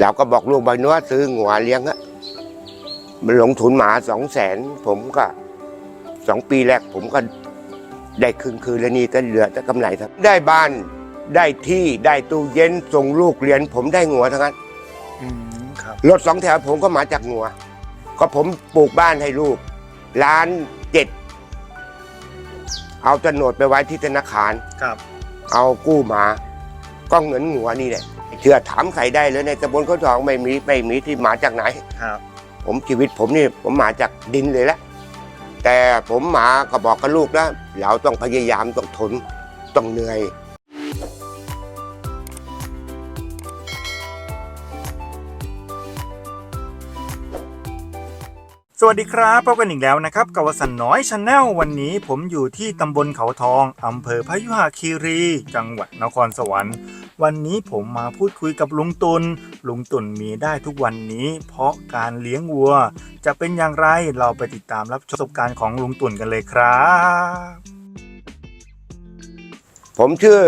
เราก็บอกลูกบางนัวซื้อหัวเลี้ยงอะมันลงทุนหมาสองแสนผมก็สองปีแรกผมก็ได้คืนคืนแล้วนี่ก็เหลือแต่กำไรครับ ได้บ้านได้ที่ได้ตู้เย็นส่งลูกเรียน ผมได้หัวทั้งนั้นอืมครับรถสองแถวผมก็มาจากหัว ก็ผมปลูกบ้านให้ลูกล้านเจ็ดเอาโฉนดไปไว้ที่ธนาคารครับ เอากู้มา ก็เงินหัวนี่แหละ เชื่อถามใครได้เลยในตำบลเขาทองไม่มีไม่มีที่มาจากไหน ครับ ผมชีวิตผมนี่ผมมาจากดินเลยแหละแต่ผมมาก็บอกกับลูกแล้วเราต้องพยายามต้องทนต้องเหนื่อย สวัสดีครับพบกันอีกแล้วนะครับกับวสันต์น้อยชาแนลวันนี้ผมอยู่ที่ตำบลเขาทองอำเภอพยุหคีรี จังหวัดนครสวรรค์ วันนี้ผมมาพูดคุยกับลุงตุลลุงตุลมีได้ทุกวันนี้ เพราะการเลี้ยงวัว จะเป็นอย่างไรเราไปติดตามรับชมประสบการณ์ของลุงตุลกันเลยครับ ผมชื่อ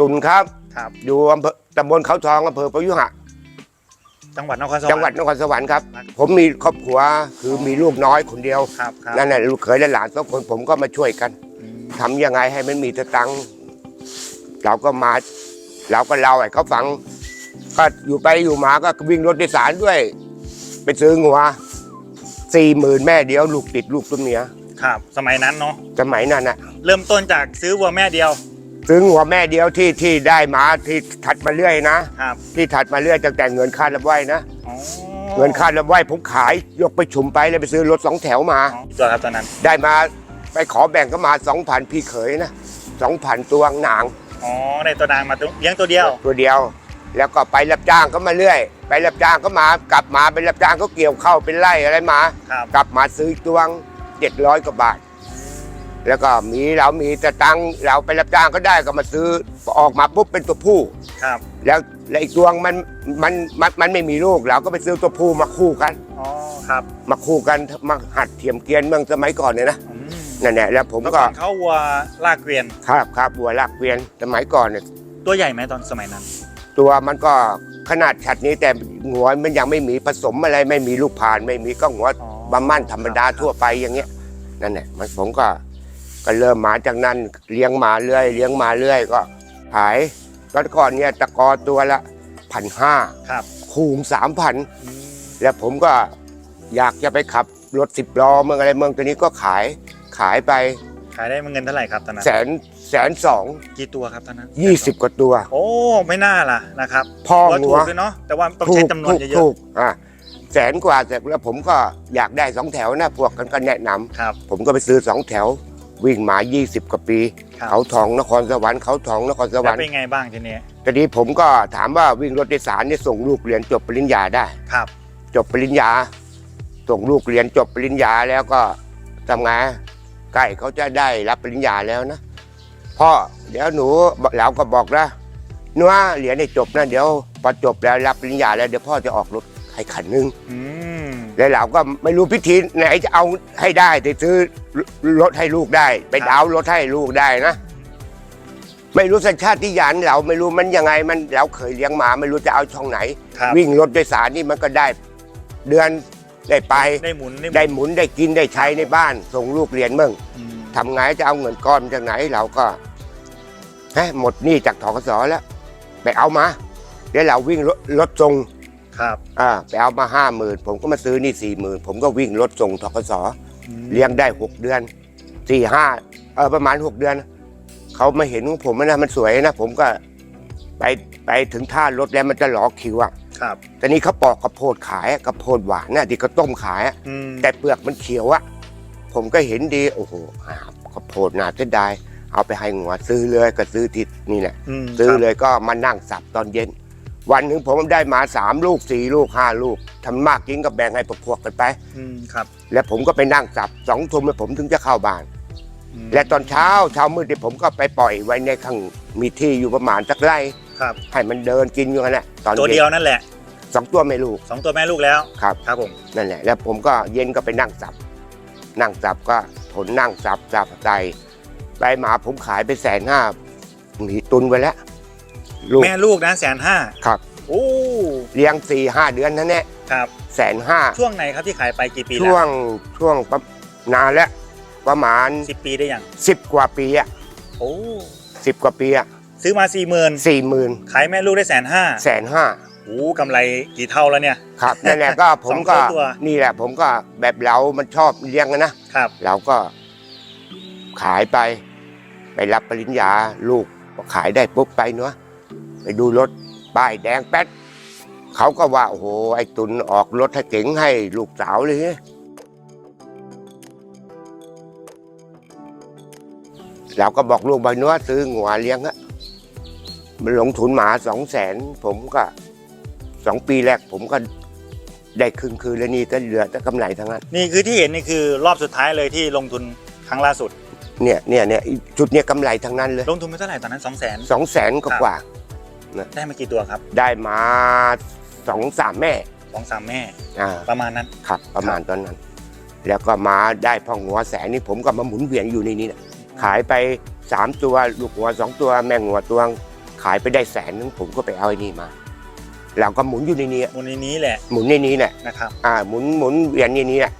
ตุลครับ ครับ อยู่อำเภอตำบลเขาทองอำเภอพยุหะ จังหวัดนครสวรรค์จังหวัดนครสวรรค์ครับ ผมมีครอบครัวคือมีลูกน้อยคนเดียวครับครับนั่นแหละลูกเขยและหลานสองคนผมก็มาช่วยกันอืมทำยังไงให้มันมีสตังค์เราก็มา เราก็เล่าให้เขาฟัง ก็อยู่ไปอยู่มาก็วิ่งรถโดยสารด้วย ไปซื้องัวสี่หมื่นแม่เดียว ลูกติดลูกตัวเมียครับ สมัยนั้นเนาะสมัยนั้นน่ะเริ่มต้นจากซื้อวัวแม่เดียว ซื้องัวแม่เดียวที่ที่ได้มาที่ถัดมาเรื่อยนะ ครับที่ถัดมาเรื่อยตั้งแต่เงินค่ารับไหวนะ อ๋อเงินค่ารับไหวผมขายยกไปชุมไปเลยไปซื้อรถสองแถวมาอ๋อตัวครับตอนนั้นได้มาไปขอแบ่งก็มาสองพันพี่เขยนะสองพันตัวหนางอ๋อในตัวนางมาตัวเลี้ยงตัวเดียวตัวเดียว แล้วก็ไปรับจ้างก็มาเรื่อย ไปรับจ้างก็มากลับมาไปรับจ้างก็เกี่ยวเข้าวเป็นไร่อะไรมา ครับกลับมาซื้ออีกตัวเจ็ดร้อยกว่าบาท แล้วก็มีเรามีแต่ตังค์เราไปรับจ้างก็ได้ก็มาซื้อออกมาปุ๊บเป็นตัวผู้ครับ แล้วแล้วอีกตัวมันมันมันมันไม่มีลูกเราก็ไปซื้อตัวผู้มาคู่กันอ๋อครับมาคู่กันมาหัดเทียมเกวียนเมืองสมัยก่อนเนี่ยนะอืมนั่นแหละแล้วผมเมื่อก็ก่อนเขาวัวลากเกวียนครับครับบัวลากเกวียนสมัยก่อนเนี่ยตัวใหญ่ไหมตอนสมัยนั้น ตัวมันก็ขนาดฉัดนี้แต่หัวมันยังไม่มีผสมอะไรไม่มีลูกผ่านไม่มีก็หัวอ๋อบำมั่นธรรมดาทั่วไปอย่างเงี้ยนั่นแหละมันผมก็ ก็เริ่มมาจากนั้นเลี้ยงมาเรื่อยเลี้ยงมาเรื่อยก็ขายตอนก่อนเนี่ยตะกอตัวละพันห้าครับคูงสามพันอืมแล้วผมก็อยากจะไปขับรถสิบล้อเมืองอะไรเมืองตัวนี้ก็ขายขายไป ขายได้เงินเท่าไหร่ครับตอนนั้นแสนแสนสองกี่ตัวครับตอนนั้นยี่สิบกว่าตัว โอ้ไม่น่าล่ะนะครับพ่อว่าหัถูวกด้วยเนาะแต่ว่าต้องใช้จำนวนเยถูอะกๆอะแสนกว่าเสร็จแล้วผมก็อยากได้สองแถวนะพวกกันก็แนะนำๆครับผมก็ไปซื้อสองแถว วิ่งมา 20 กว่าปี ครับ เขาทองนครสวรรค์เขาทองนครสวแล้รวรค์เป็นไงบ้างทีนี้ตอนนี้ผมก็ถามว่าวิ่งรถโดยสารเนี่ยส่งลูกเรียนจบปริญญาได้ ครับจบปริญญา ส่งลูกเรียนจบปริญญาแล้วก็ทำไงใกล้เขาจะได้รับปริญญาแล้วนะพ่อเดี๋ยวหนูเราก็บอกนะหนัวเรียนให้จบนะเดี๋ยวพอจบแล้วรับปริญญาแล้วเดี๋ยวพ่อจะออกรถให้คันหนึง อืม แล้วเราก็ไม่รู้พิธีไหนจะเอาให้ได้แต่ซื้อรถให้ลูกได้ ไปดาวน์รถให้ลูกได้นะ ไม่รู้สัญชาติญาณเราไม่รู้มันยังไงมันเราเคยเลี้ยงหมาไม่รู้จะเอาช่องไหน ครับ วิ่งรถโดยสารนี่มันก็ได้ เดือนได้ไป ได้หมุนได้หมุนได้หมุนได้กินได้ใช้ในบ้าน ส่งลูกเรียนเมืองอืมทำไงจะเอาเงินก้อนจากไหนเราก็ฮะหมดหนี้จากทกสแล้วไปเอามา แล้วเราวิ่งรถรถส่ง ครับอ่าไปเอามาห้าหมื่นผมก็มาซื้อนี่สี่หมื่นผมก็วิ่งรถส่งทกสอืมเลี้ยงได้หกเดือนสี่ห้าเออประมาณหกเดือนเขามาเห็นของผมนะมันสวยนะผมก็ไปไปถึงท่ารถแล้วมันจะหลอคิวอะครับตอนนี้เขาปอกกระโพดขายอะกระโพดหวานน่ะที่เขาต้มขายอะอืมแต่เปลือกมันเขียวอะผมก็เห็นดีโอ้โหหากระโพดน่าเสียดายเอาไปให้หัวซื้อเลยก็ซื้อที่นี่แหละมซื้อครับเลยก็มานั่งสับตอนเย็น วันหนึ่งผมได้มาสามลูกสี่ลูกห้าลูกทำมากกินก็แบ่งให้พวกๆกันไป อืมครับ แล้วผมก็ไปนั่งสับสองทุ่มแล้วผมถึงจะเข้าบ้าน อืมและตอนเช้าเช้ามืดที่ผมก็ไปปล่อยไว้ในข้างมีที่อยู่ประมาณสักไร่ครับ ให้มันเดินกินอยู่นั่นแหละตอนตัวเดียวนั่นแหละสองตัวไม่ลูกสองตัวแม่ลูกแล้ว ครับ ครับผม นั่นแหละแล้วผมก็เย็นก็ไปนั่งสับ นั่งสับก็ทนนั่งสับสับใจไปหมาผมขายไปแสนห้ามีตุนไว้แล้ว ลูกแม่ลูกนะแสนห้าครับ โอ้เลี้ยงสี่ห้าเดือนนั่นแหละครับแสนห้าช่วงไหนครับที่ขายไปกี่ปีแล้ช่ววงช่วงประนานแล้วประมาณสิบปีได้ยังสิบกว่าปีอะโอ้สิบกว่าปีอะซื้อมาสี่หมื่นสี่หมื่นขายแม่ลูกได้แสนห้าแสนห้าโอ้กำไรกี่เท่าแล้วเนี่ยครับนั่นแหละก็ผมก็สองตัวนี่แหละ ผมก็แบบเรามันชอบเลี้ยงอะนะครับเราก็ขายไป ไปรับปริญญาลูกพอขายได้ปุ๊บไปเนาะ ไปดูรถป้ายแดงแป๊ดเขาก็ว่า โอ้โห ไอ้ตุนออกรถให้เก๋งให้ลูกสาวเลยเราก็บอกลูกไปเนาะซื้อหัวเลี้ยงอะมันลงทุนหมาสองแสนผมก็สองปีแรกผมก็ได้คืนคืนแล้วนี่ก็เหลือแต่กำไรทั้งนั้น นี่คือที่เห็นนี่คือรอบสุดท้ายเลยที่ลงทุนครั้งล่าสุด เนี่ยเนี่ยเนี่ยจุดเนี้ยกำไรทั้งนั้นเลย ลงทุนไปเท่าไหร่ตอนนั้นสองแสนสองแสนกว่า ได้มากี่ตัวครับๆได้มาสองสามแม่สองสามแม่อ่าประมาณนั้น ครับประมาณตอนนั้น แล้วก็มาได้พ่อหัวแสนนี่ผมก็มาหมุนเวียนอยู่ในนี้นะขายไปสามตัวลูกหัวสองตัวแม่หัวตัวงขายไปได้แสนนึงผมก็ไปเอาไอ้นี่มาเราก็หมุนอยู่ในนี้มูลนิธินี้แหละหมุนในนี้แหละนะครับอ่าหมุนหมุนเวียนในนี้แหละ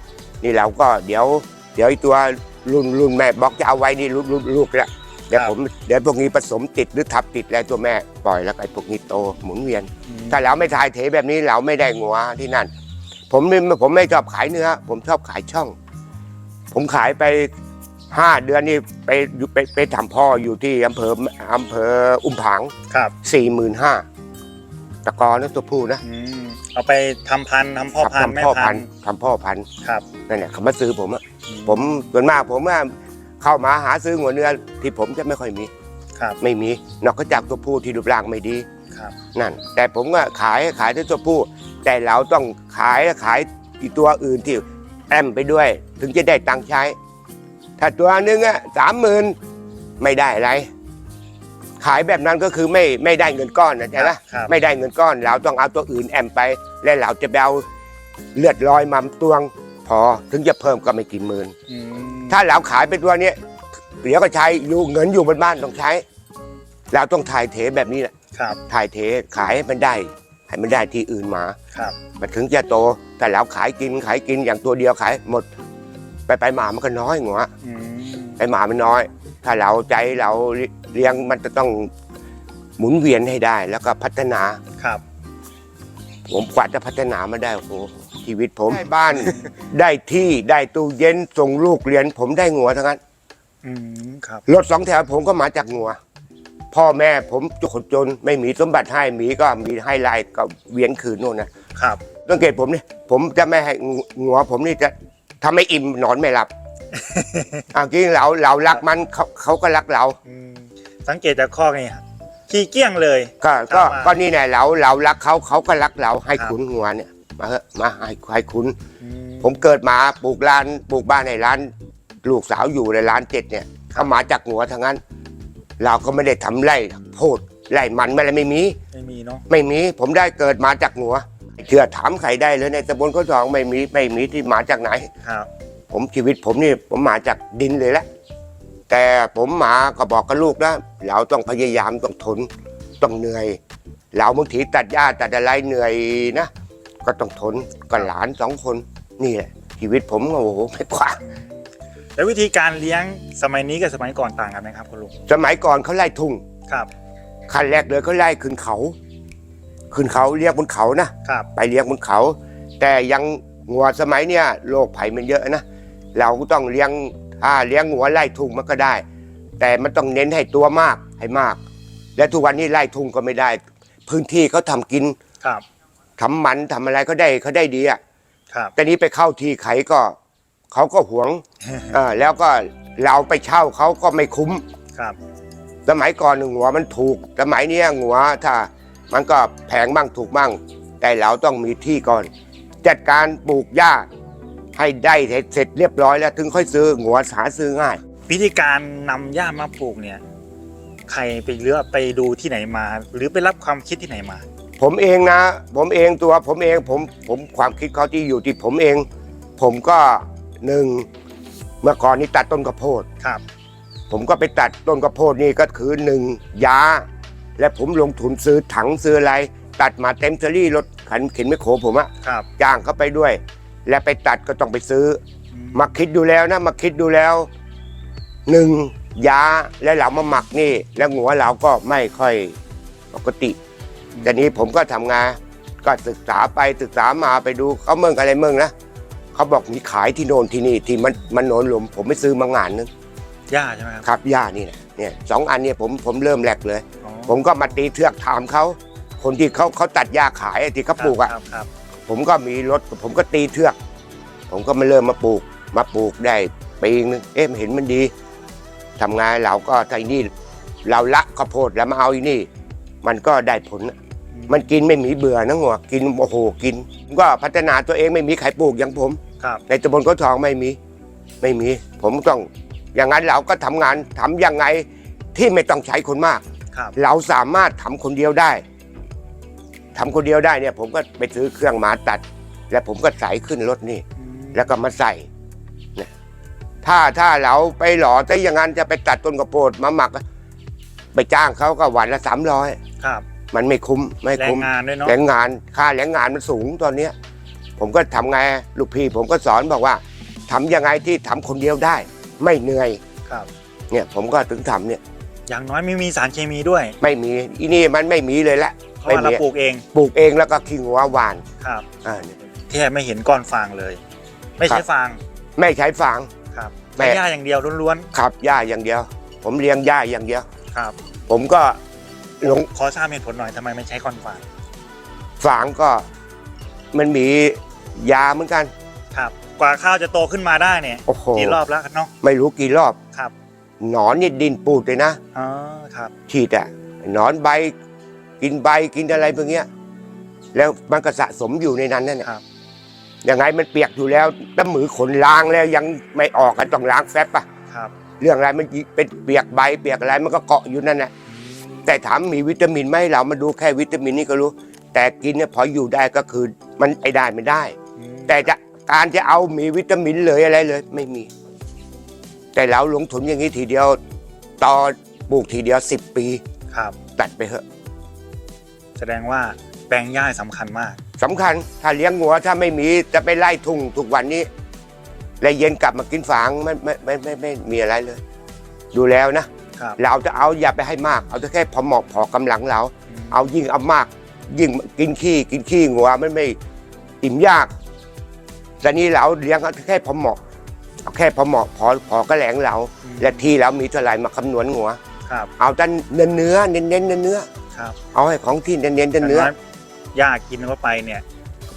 นี่เราก็เดี๋ยว เดี๋ยวไอ้ตัวรุ่นรุ่นแม่บอกจะเอาไว้นี่ลูกลูกลูกแล้ว เดี๋ยวผมเดี๋ยวพวกนี้ผสมติดหรือทับติดแล้วตัวแม่ปล่อยแล้วไอ้พวกนี้โตหมุนเวียน ถ้าเราไม่ถ่ายเทแบบนี้เราไม่ได้งัวที่นั่น ผมไม่ผมไม่ชอบขายเนื้อ ผมชอบขายช่อง ผมขายไปห้าเดือนนี่ไปอยู่ไปไปทำพ่ออยู่ที่อำเภออำเภออุ้มผางครับสี่หมื่นห้าตะกอนะตัวผู้นะอืมเอาไปทำพันธุ์ทำพ่อพันธุ์แม่ทำพ่อพัพันนธุ์ธุ์ทำพ่อพันธุ์ครับนั่นแหละเขามาซื้อผมอะผมส่วนมากผมว่า เข้ามาหาซื้อหัวเนื้อที่ผมจะไม่ค่อยมีครับ ไม่มีนอกจากตัวผู้ที่รูปร่างไม่ดีครับ นั่น แต่ผมก็ขายขายที่ตัวผู้ แต่เราต้องขายขายอีกตัวอื่นที่แอมไปด้วย ถึงจะได้ตังค์ใช้ ถ้าตัวหนึงอะสามหมื่นไม่ได้อะไร ขายแบบนั้นก็คือไม่ไม่ได้เงินก้อนนะใช่ไหมครับไม่ได้เงินก้อน เราต้องเอาตัวอื่นแอมไป และเราจะไปเอาเลือดลอยมาตวง พอถึงจะเพิ่มก็ไม่กี่หมื่น อืม ถ้าเราขายเป็นตัวเนี้ยเดี๋ยวก็ใช้อยู่เงินอยู่บนบ้านต้องใช้ เราต้องถ่ายเทแบบนี้แหละครับ ถ่ายเทขายให้มันได้ให้มันได้ที่อื่นมาครับ มันถึงจะโตแต่เราขายกินขายกินอย่างตัวเดียวขายหมด ไปไปหมามันก็น้อยหัวอืมไปหมามันน้อย ถ้าเราใจเราเลี้ยงมันจะต้องหมุนเวียนให้ได้ แล้วก็พัฒนาครับ ผมกว่าจะพัฒนามาได้โอ้โห ชีวิตผม ได้บ้าน ได้ที่ได้ตู้เย็นส่งลูกเรียน ผมได้งัวทั้งนั้นอืมครับ รถสองแถวผมก็มาจากงัว พ่อแม่ผมจุคนจนไม่มีสมบัติให้มีก็มีให้ลายก็เวียนคืนนู่นนะครับสังเกตผมนี่ผมจะไม่ให้งัวผมนี่จะทำไม่อิ่มนอนไม่หลับ อะจริงเราเรารักมันเขาเขาก็รักเรา อืมสังเกตจากข้อนี่ขี้เกี้ยงเลย ก็ก็ครับ ก็นี่แน่เราเรารักเขาเขาก็รักเราให้ครับคุณงัวเนี่ย มาเถอะมาให้ให้คุณอืผมเกิดมาปลูกร้านปลูกบ้านในร้าน ลูกสาวอยู่ในร้านเจ็ดเนี่ยเขามาจากหัวทั้งนั้น เราก็ไม่ได้ทำไร่โพดไร่มันไม่อะไรไม่มี ไม่มีเนาะไม่มีผมได้เกิดมาจากหัวเชื่อถามใครได้เลยในตำบลข้าวทองไม่มีไม่มีที่มาจากไหน ครับ ผมชีวิตผมนี่ผมมาจากดินเลยแหละแต่ผมมาก็บอกกับลูกนะเราต้องพยายามต้องทนต้องเหนื่อย เราบางทีตัดหญ้าตัดอะไรเหนื่อยนะ ก็ต้องทนกับหลานสองคน นี่แหละชีวิตผมโอ้โหไม่กว่า แล้ววิธีการเลี้ยงสมัยนี้กับสมัยก่อนต่างกันไหมครับคุณลุงสมัยก่อนเขาไล่ทุ่งครับขั้นแรกเลยเขาไล่ขึ้นเขา ขึ้นเขาเลี้ยงบนเขานะครับไปเลี้ยงบนเขา แต่ยังงัวสมัยเนี้ยโรคภัยมันเยอะนะเราก็ต้องเลี้ยงถ้าเลี้ยงงัวไล่ทุ่งมันก็ได้ แต่มันต้องเน้นให้ตัวมากให้มาก และทุกวันนี้ไล่ทุ่งก็ไม่ได้ พื้นที่เขาทำกินครับ ทำมันทำอะไรเขาได้เขาได้ดีอะครับ แต่นี้ไปเข้าที่ไขก็เขาก็หวงเออแล้วก็เราไปเช่าเขาก็ไม่คุ้ม ครับ สมัยก่อนหนึ่งหัวมันถูก สมัยเนี้ยหัวถ้า มันก็แพงบ้างถูกบ้าง แต่เราต้องมีที่ก่อน จัดการปลูกหญ้าให้ได้เสร็จเรียบร้อยแล้ว ถึงค่อยซื้อหัวหาซื้อง่าย วิธีการนำหญ้ามาปลูกเนี่ย ใครไปเลือกไปดูที่ไหนมา หรือไปรับความคิดที่ไหนมา ผมเองนะ ผมเองตัวผมเองผมผมความคิดเขาที่อยู่ที่ผมเอง ผมก็หนึ่งเมื่อก่อนนี้ตัดต้นกระโพดครับ ผมก็ไปตัดต้นกระโพดนี่ก็คือหนึ่งยา และผมลงทุนซื้อถังซื้ออะไร ตัดมาเต็มเทอรี่รถขันเข็นไม่โขผมอะครับ จ้างเขาไปด้วย และไปตัดก็ต้องไปซื้ออืมมาคิดดูแล้วนะมาคิดดูแล้วหนึ่งยาและเรามาหมักนี่ แล้วหัวเราก็ไม่ค่อยปกติ แต่นี้ผมก็ทำงานก็ศึกษาไปศึกษามาไปดูเขาเมืองอะไรเมืองนะเขาบอกมีขายที่โน่นที่นี่ที่มันมันโนนหลมผมไม่ซื้อมางานนึงหญ้าใช่ไหมครับครับย่านี่นะเนี่ยสองอันเนี่ยผมผมเริ่มแรกเลยอ๋อผมก็มาตีเทือกถามเขาคนที่เขาเขาตัดหญ้าขายที่เขาปลูกอะครับครับผมก็มีรถผมก็ตีเทือก ผมก็มาเริ่มมาปลูก มาปลูกได้ปีนึงเอ๊ะมันเห็นมันดีทำงานเราก็ไอ้นี่ เราละข้าวโพดแล้วมาเอาอีนี่ มันก็ได้ผลน่ะ มันกินไม่มีเบื่อนะหัวกินโอ้โหกินผมก็พัฒนาตัวเองไม่มีใครปลูกอย่างผม ครับ ในตำบลเขาทองไม่มี ไม่มี ผมต้องอย่างนั้นเราก็ทำงานทำยังไงที่ไม่ต้องใช้คนมาก ครับ เราสามารถทำคนเดียวได้ทำคนเดียวได้เนี่ย ผมก็ไปซื้อเครื่องมาตัด แล้วผมก็ใส่ขึ้นรถนี่ แล้วก็มาใส่เนี่ยถ้าถ้าเราไปหล่อแต่อย่างนั้นจะไปตัดต้นกระโพดมาหมัก ไปจ้างเขาก็วันละสามร้อย ครับ มันไม่คุ้มไม่แรงคุ้มงานด้วยเนาะแรงงานค่าแรงงานมันสูงตอนเนี้ยผมก็ทำไงลูกพี่ผมก็สอนบอกว่าทำยังไงที่ทำคนเดียวได้ ไม่เหนื่อยครับ เนี่ยผมก็ถึงทำเนี่ยอย่างน้อยไม่มีสารเคมีด้วย ไม่มีอีนี่มันไม่มีเลยละ เพราะว่าเราไม่มี ปลูกเองปลูกเองแล้วก็ขี้งัวหวานครับอ่าเนี่ยแค่ไม่เห็นก้อนฟางเลย ไม่ใช่ครับ ฟางไม่ใช้ฟาง ครับแม่ ใช้หญ้าอย่างเดียวล้วนขับหญ้าอย่างเดียว ผมเลี้ยงหญ้าอย่างเดียว ๆครับ ผมก็ หลงขอทราบเหตุผลหน่อยทำไมไม่ใช้ก้อนฟางฝางก็มันมียาเหมือนกัน ครับ กว่าข้าวจะโตขึ้นมาได้เนี่ยโอ้โห กี่รอบแล้วเนาะไม่รู้กี่รอบ ครับหนอนนี่ดินปูดเลยนะอ๋อครับฉีดอะหนอนใบ กินใบกินอะไรพวกเนี้ย แล้วมันก็สะสมอยู่ในนั้นนั่นแหละครับ ยังไงมันเปียกอยู่แล้วน้ำมือขนล้างแล้วยังไม่ออกก็ต้องล้างแฟบปะครับ เรื่องอะไรมันเป็นเปียกใบเปียกอะไรมันก็เกาะอยู่นั่นแหละ แต่ถามมีวิตามินไหมเรามาดูแค่วิตามินนี่ก็รู้ แต่กินเนี่ยพออยู่ได้ก็คือมันไอ้ได้ไม่ได้อืมแต่จะการจะเอามีวิตามินเลยอะไรเลย ไม่มี แต่เราลงทุนอย่างนี้ทีเดียวต่อปลูกทีเดียวสิบปีครับ ตัดไปเถอะ แสดงว่าแปลงหญ้าสำคัญมาก สำคัญถ้าเลี้ยงงัวถ้าไม่มีจะไปไล่ทุ่งทุกวันนี้แล้วเย็นกลับมากินฝางไม่ไม่ไม่ไม่ไม่ไม่มีอะไรเลย ดูแล้วนะ ครับ เราจะเอาอย่าไปให้มาก เอาแต่แค่พอเหมาะพอกำลังเรามเอายิ่งเอามาก ยิ่งกินขี้กินขี้งัวมันไม่อิ่มยากแต่นี้เราเลี้ยงเอาแค่พอเหมาะเอาแค่พอเหมาะพอพอกระแหลงเรา อืมและที่เรามีเท่าไหร่มาคำนวณงัว ครับ เอาแต่เนื้อเนื้อเน้นเน้นเนื้อเนื้อครับเอาให้ของที่เน้นเน้นเนื้อย่างยหญ้ากินเข้าไปเนี่ย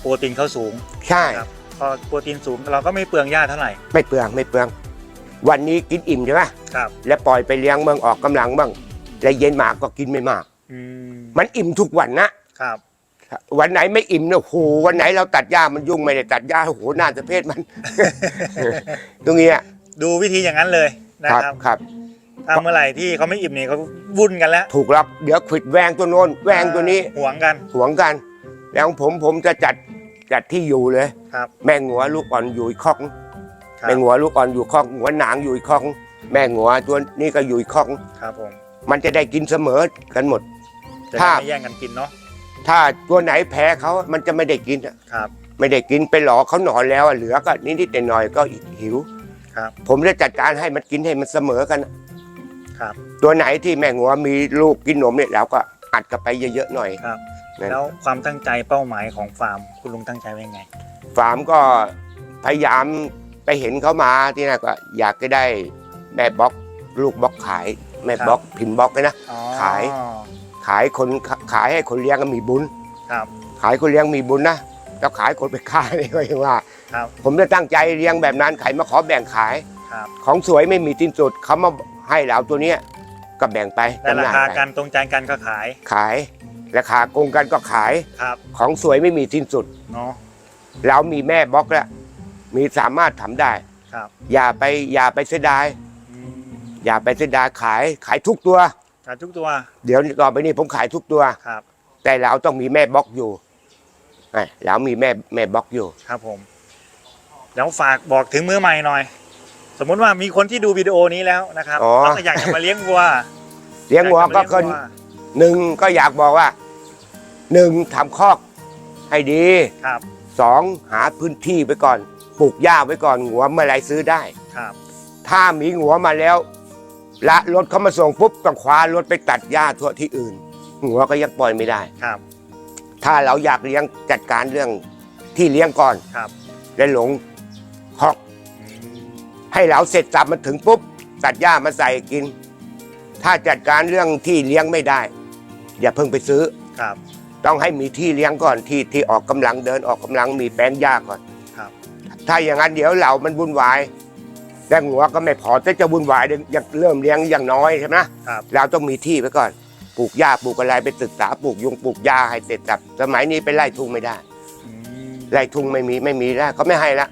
โปรตีนเขาสูงใช่ ครับ พอโปรตีนสูงเราก็ไม่เปลืองหญ้าเท่าไหร่ ไม่เปลืองไม่เปลือง วันนี้กินอิ่มใช่ไหมครับแล้วปล่อยไปเลี้ยงบ้างออกกำลังบ้างแล้วเย็นมาก็กินไม่มากอืมมันอิ่มทุกวันนะครับ วันไหนไม่อิ่มเนี่ยโอ้โหวันไหนเราตัดหญ้ามันยุ่งไม่ได้ตัดหญ้าโอ้โหหน้าจะเพศมัน ตรงเนี้ยดูวิธีอย่างนั้นเลยนะครับครับถ้าเมื่อไหร่ที่เขาไม่อิ่มเนี่ยเขาวุ่นกันแล้ว ถูกล็อกเดี๋ยวขวิดแวงตัวโน้นแวงตัวนี้หวงกันหวงกัน แล้วของผมผมจะจัดจัดที่อยู่เลยครับแม่งัวลูกอ่อนอยู่อีกคอก ครับ แม่งัวลูกอ่อนอยู่คอกหัวหนางอยู่อีกคอกแม่งัวตัวนี้ก็อยู่อีกคอกครับผมมันจะได้กินเสมอกันหมด จะครัได้บไม่แย่งกันกินเนาะถ้าตัวไหนแพ้เขามันจะไม่ได้กินอะครับไม่ได้กินไปหลอกเขาหนอนแล้วอะเหลือก็นิดๆหน่อยๆก็หิว ครับ ผมจะจัดการให้มันกินให้มันเสมอกันครับ ตัวไหนที่แม่งัวมีลูกกินนมเนี่ยเราก็อัดกลับไปเยอะๆหน่อย ครับ นั่น แล้วความตั้งใจเป้าหมายของฟาร์มคุณลุงตั้งใจไว้ยังไงฟาร์มก็พยายาม ไปเห็นเขามาที่นั่นก็อยากจะได้แม่บล็อกลูกบล็อกขายแม่บล็อกพิมพ์บล็อกเลยนะ อ๋อขาย ขายคนขายให้คนเลี้ยงก็มีบุญ ครับ ขายคนเลี้ยงมีบุญนะแล้วขายคนไปฆ่าเนี่ยก็ยังว่า ครับ ผมจะตั้งใจเลี้ยงแบบนั้นใครมาขอแบ่งขาย ครับ ของสวยไม่มีสิ้นสุดเขามาให้เราตัวเนี้ยก็แบ่งไปแต่ราจำหน่ยคาไป กันตรงใจกันก็ขาย ขายราคาโกงกันก็ขายครับ ของสวยไม่มีสิ้นสุด เนาะ เรามีแม่บล็อกแล้ว มีสามารถทำได้ ครับอย่าไปอย่าไปเสียดาย อืมอย่าไปเสียดายขายขายทุกตัว ขายทุกตัวเดี๋ยวต่อไปนี้ผมขายทุกตัว ครับแต่เราต้องมีแม่บล็อกอยู่เอ้ยเรามีแม่แม่บล็อกอยู่ ครับผมแล้วฝากบอกถึงมือใหม่หน่อย สมมุติว่ามีคนที่ดูวิดีโอนี้แล้วนะครับอ๋อ แล้วก็อยากจะมาเลี้ยงวัวเลี้ยงวัวก็อยาคนจะมาเลี้ยงวัวหนึ่งก็อยากบอกว่าหนึ่งทำคอกให้ดี ครับสองหาพื้นที่ไว้ก่อน ปลูกหญ้าไว้ก่อนหัวเมื่อไรซื้อได้ครับ ถ้ามีหัวมาแล้ว ละรถเขามาส่งปุ๊บต้องคว้ารถไปตัดหญ้าทั่วที่อื่น หัวก็ยังปล่อยไม่ได้ครับ ถ้าเราอยากเลี้ยงจัดการเรื่องที่เลี้ยงก่อนครับและหลงคอกอืมให้เราเสร็จสับมาถึงปุ๊บตัดหญ้ามาใส่กิน ถ้าจัดการเรื่องที่เลี้ยงไม่ได้ อย่าเพิ่งไปซื้อครับ ต้องให้มีที่เลี้ยงก่อนที่ที่ออกกำลังเดินออกกำลังมีแปลงหญ้าก่อนครับ ถ้าอย่างนั้นเดี๋ยวเรามันวุ่นวายแต่หัวก็ไม่พอจะจะวุ่นวายเดี๋ยวยังเริ่มเลี้ยงอย่างน้อยใช่ไหมครับเราต้องมีที่ไว้ก่อนปลูกหญ้าปลูกอะไรไปศึกษาปลูกยุงปลูกหญ้าให้เสร็จสับสมัยนี้ไปไล่ทุ่งไม่ได้อืมไล่ทุ่งไม่มีไม่มีแล้วเขาไม่ให้ละ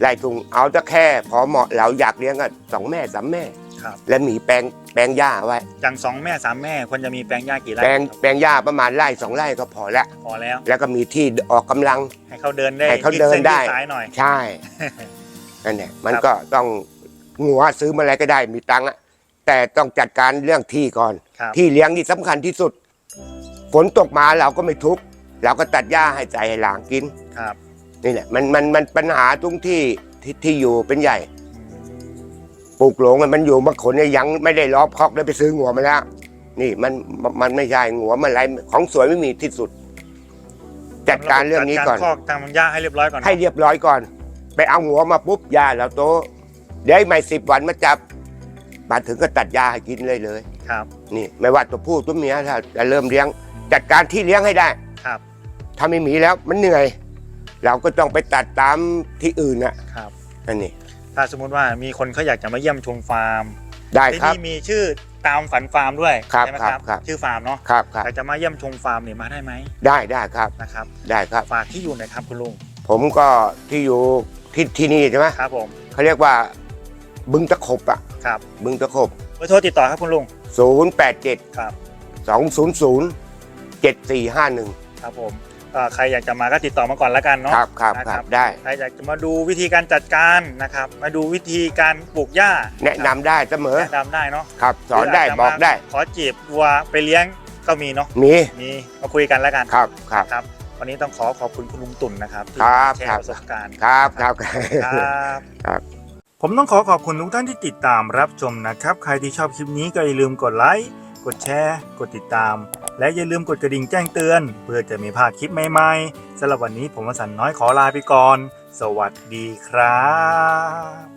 ไล่ทุ่งเอาแต่แค่ พอเหมาะเราอยากเลี้ยงก็สองแม่สามแม่ ครับ และมีแปลงแปลงหญ้าไว้ อย่างสองแม่สามแม่ควรจะมีแปลงหญ้ากี่ไร่แปลงครับแปลงหญ้าประมาณไร่สองไร่ก็พอละ พอแล้ว แล้วก็มีที่ออกกำลัง ให้เขาเดินได้ให้เขาเดินได้ยืส้ยืสายหน่อย ใช่ นั่นแหละมันครับก็ต้องงัวซื้อมาอะไรก็ได้มีตังค์อะแต่ต้องจัดการเรื่องที่ก่อน ครับ ที่เลี้ยงนี่สำคัญที่สุด ฝนตกมาเราก็ไม่ทุกข์เราก็ตัดหญ้าให้ใจให้หลางกิน ครับ นี่แหละมันมันมันปัญหาตรงที่ที่ที่อยู่เป็นใหญ่อืม ปลูกหลงอะมันอยู่บางคนเนี่ยยังไม่ได้ล้อมคอกได้ไปซื้อหัวมาแล้วนี่มันมันมันไม่ใช่หัวมันอะไรของสวยไม่มีที่สุด จัดการเรื่องนี้ก่อนจัดารคอกทำหญ้าให้เรียบร้อยก่อน ให้เรียบร้อยก่อน ไปเอาหัวมาปุ๊บยาแล้วโตะเดี๋ยวอีกไม่สิบวันมาจับมาถึงก็ตัดยาให้กินเลยเลย ครับ นี่ไม่ว่าตัวผู้ตัวเมียถ้าจะเริ่มเลี้ยง จัดการที่เลี้ยงให้ได้ ครับ ถ้าไม่มีแล้วมันเหนื่อย เราก็ต้องไปตัดตามที่อื่นน่ะ ครับนั่นนี่ ถ้าสมมุติว่ามีคนเขาอยากจะมาเยี่ยมชมฟาร์มได้ที่ครับ นี่มีชื่อตามฝันฟาร์มด้วยครับใช่ไหมครับ ครับ ชื่อฟาร์มเนาะครับครับอยากจะมาเยี่ยมชมฟาร์มเนี่ยมาได้ไหมได้ได้ครับนะครับได้ครับ ฝากที่อยู่หน่อยครับคุณลุงผมก็ที่อยู่ที่ที่นี่ใช่ไหมครับผมเขาเรียกว่าบึงตะขบอะครับบึงตะขบ เบอร์โทรติดต่อครับคุณลุง0 8 7 ครับ2 0 0 7 4 5 1 ครับผมเอ่อใครอยากจะมาก็ติดต่อมาก่อนแล้วกันเนาะครับครับนะคครัรับบได้ ใครอยากจะมาดูวิธีการจัดการนะครับ มาดูวิธีการปลูกหญ้าแนะนำได้เสมอแนะนำได้เนาะครับ สอนได้หรืาจจะบอกได้มาขอจีบวัวไปเลี้ยงก็มีเนาะมีมีมาคุยกันแล้วกันครับครับ ครับ วันนี้ต้องขอขอบคุณคุณลุงตุ่นนะครับที่ครับแชครัร์บ ประสบการณ์ ครับครับครับ ผมต้องขอขอบคุณทุกท่านที่ติดตามรับชมนะครับ ใครที่ชอบคลิปนี้ก็อย่าลืมกดไลค์ กดแชร์ กดติดตาม และอย่าลืมกดกระดิ่งแจ้งเตือน เพื่อจะไมีพลาดคลิปใหม่ๆสำหรับวันนี้ผมวสันน้อยขอลาไปก่อน สวัสดีครับ